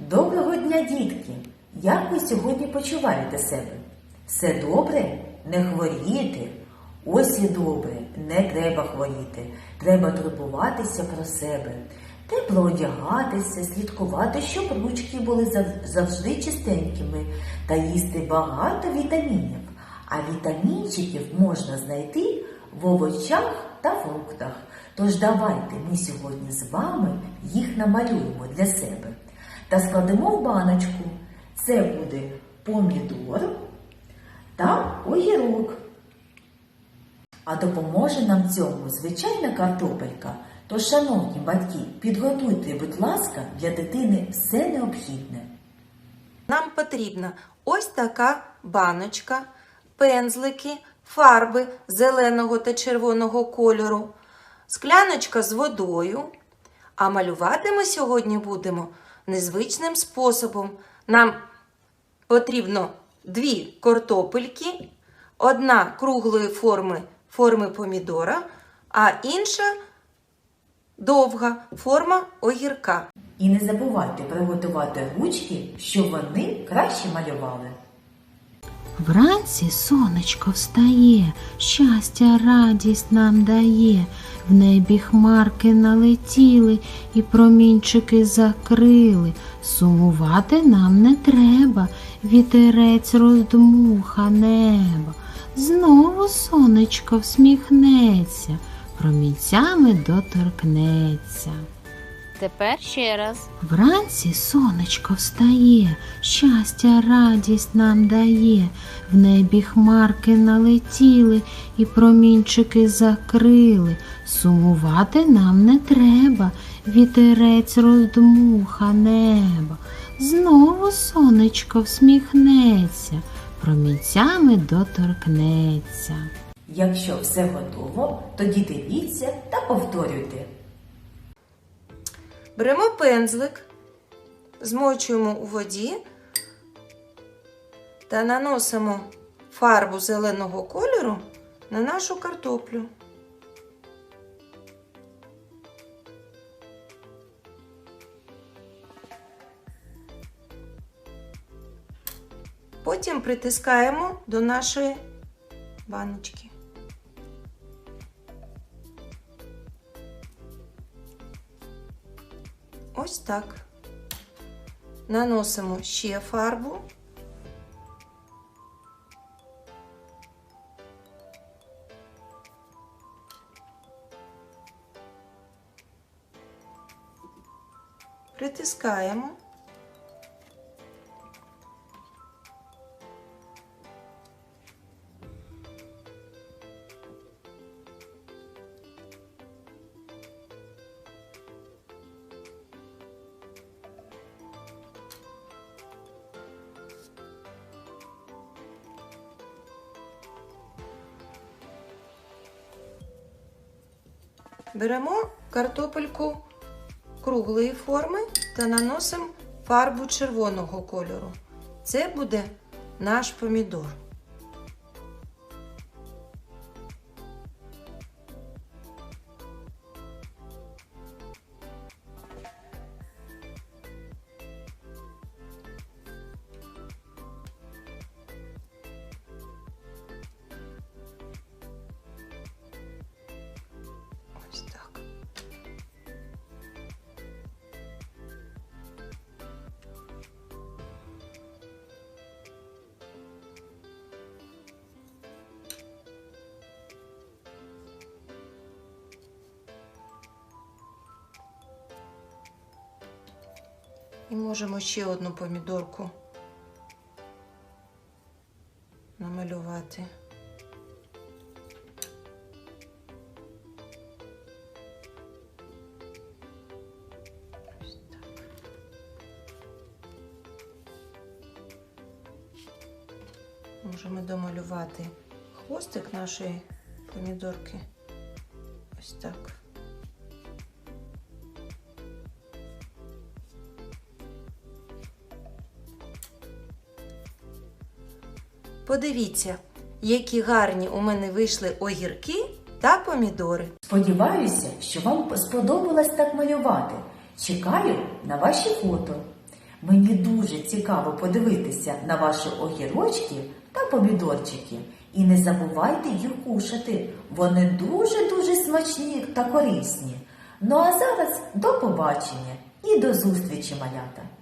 Доброго дня, дітки! Як ви сьогодні почуваєте себе? Все добре? Не хворієте? Ось і добре, не треба хворіти. Треба турбуватися про себе, тепло одягатися, слідкувати, щоб ручки були завжди чистенькими та їсти багато вітамінів. А вітамінчиків можна знайти в овочах та фруктах. Тож давайте ми сьогодні з вами їх намалюємо для себе та складемо в баночку. Це буде помідор та огірок. А допоможе нам цьому звичайна картопелька. Тож, шановні батьки, підготуйте, будь ласка, для дитини все необхідне. Нам потрібна ось така баночка, пензлики, фарби зеленого та червоного кольору, скляночка з водою. А малювати ми сьогодні будемо незвичним способом. Нам потрібно дві картопельки, одна круглої форми форми помідора, а інша довга форма огірка. І не забувайте приготувати ручки, щоб вони краще малювали. Вранці сонечко встає, щастя, радість нам дає. В небі хмарки налетіли і промінчики закрили. Сумувати нам не треба, вітерець роздмуха небо. Знову сонечко всміхнеться, промінцями доторкнеться. Тепер ще раз. Вранці сонечко встає, щастя, радість нам дає. В небі хмарки налетіли і промінчики закрили. Сумувати нам не треба, вітерець роздмуха небо. Знову сонечко всміхнеться, промінцями доторкнеться. Якщо все готово, тоді дивіться та повторюйте. Беремо пензлик, змочуємо у воді та наносимо фарбу зеленого кольору на нашу картоплю. Потім притискаємо до нашої баночки. Ось так. Наносимо ще фарбу. Притискаємо. Беремо картопельку круглої форми та наносимо фарбу червоного кольору. Це буде наш помідор. І можемо ще одну помідорку намалювати. Можемо домалювати хвостик нашої помідорки. Ось так. Подивіться, які гарні у мене вийшли огірки та помідори. Сподіваюся, що вам сподобалось так малювати. Чекаю на ваші фото. Мені дуже цікаво подивитися на ваші огірочки та помідорчики. І не забувайте їх кушати. Вони дуже-дуже смачні та корисні. Ну а зараз до побачення і до зустрічі, малята!